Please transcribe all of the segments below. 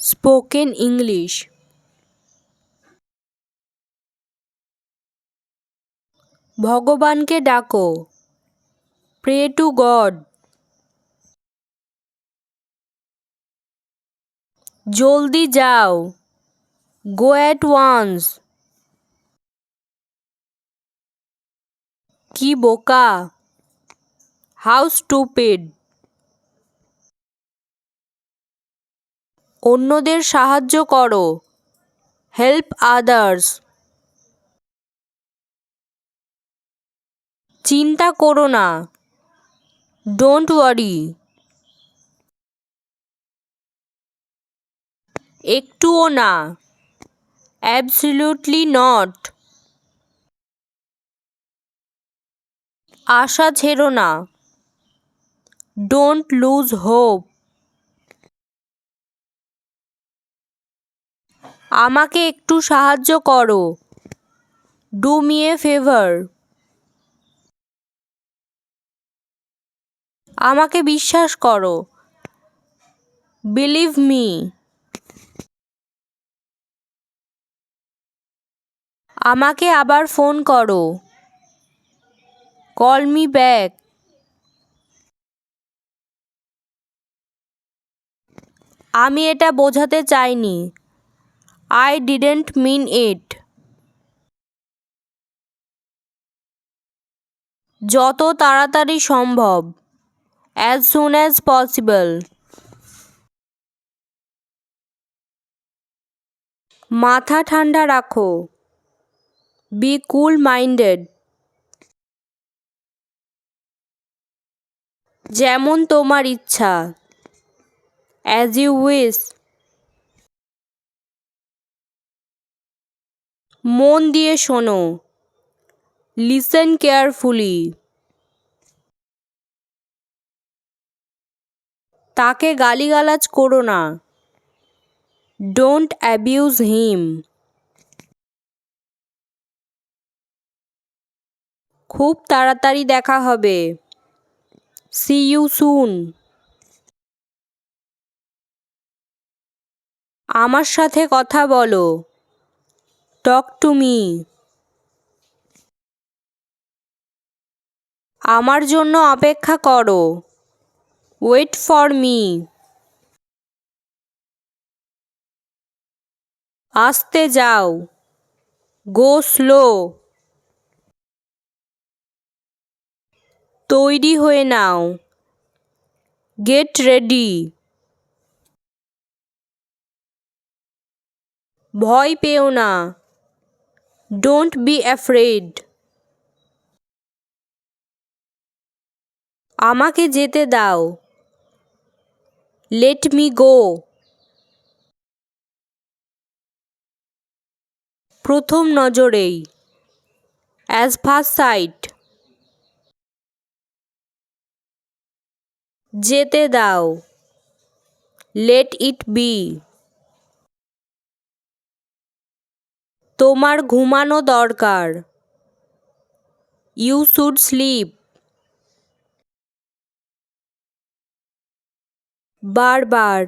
Spoken English. ভগবানকে ডাকো। Pray to God. জলদি যাও। Go at once. কি বোকা। How stupid. অন্যদের সাহায্য করো। হেল্প আদার্স চিন্তা করো না। ডোন্ট ওয়ারি একটুও না। অ্যাবসলিউটলি নট আশা ছেড়ো না। ডোন্ট লুজ হোপ আমাকে একটু সাহায্য করো। ডু মি এ ফেভার আমাকে বিশ্বাস করো। বিলিভ মি আমাকে আবার ফোন করো। কল মি ব্যাক আমি এটা বোঝাতে চাইনি। আই ডিডেন্ট মিন ইট যত তাড়াতাড়ি সম্ভব অ্যাজ সুন অ্যাজ পসিবল মাথা ঠান্ডা রাখো। বি কুল মাইন্ডেড যেমন তোমার ইচ্ছা অ্যাজ ইউ উইস মন দিয়ে শোনো। লিসেন কেয়ারফুলি তাকে গালিগালাজ করো না। ডোন্ট অ্যাবিউজ হিম খুব তাড়াতাড়ি দেখা হবে। সি ইউ সুন আমার সাথে কথা বলো। টক টু মি আমার জন্য অপেক্ষা করো। ওয়েট ফর মি আসতে যাও। গো স্লো তৈরি হয়ে নাও। গেট রেডি ভয় পেও না। ডোন্ট বি অ্যাফ্রেড আমাকে যেতে দাও। লেট মি গো প্রথম নজরেই। অ্যাজ ফার্স্ট সাইট যেতে দাও। লেট ইট বি তোমার ঘুমানো দরকার। ইউ শুড স্লিপ বারবার।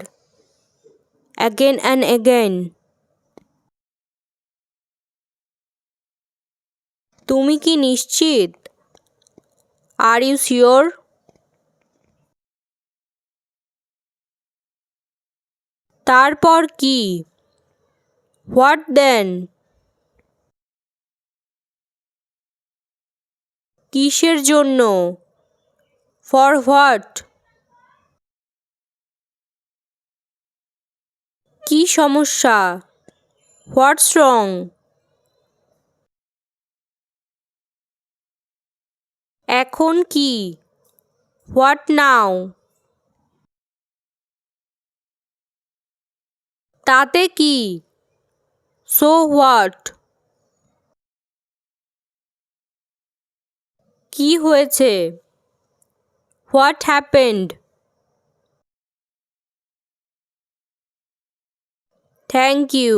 অ্যাগেন অ্যান্ড অ্যাগেন তুমি কি নিশ্চিত? আর ইউ শিওর তারপর কি? হোয়াট দেন কিসের জন্য? ফর হোয়াট কি সমস্যা? হোয়াটস রং এখন কি? হোয়াট নাও তাতে কি? সো হোয়াট কি হয়েছে? What happened thank you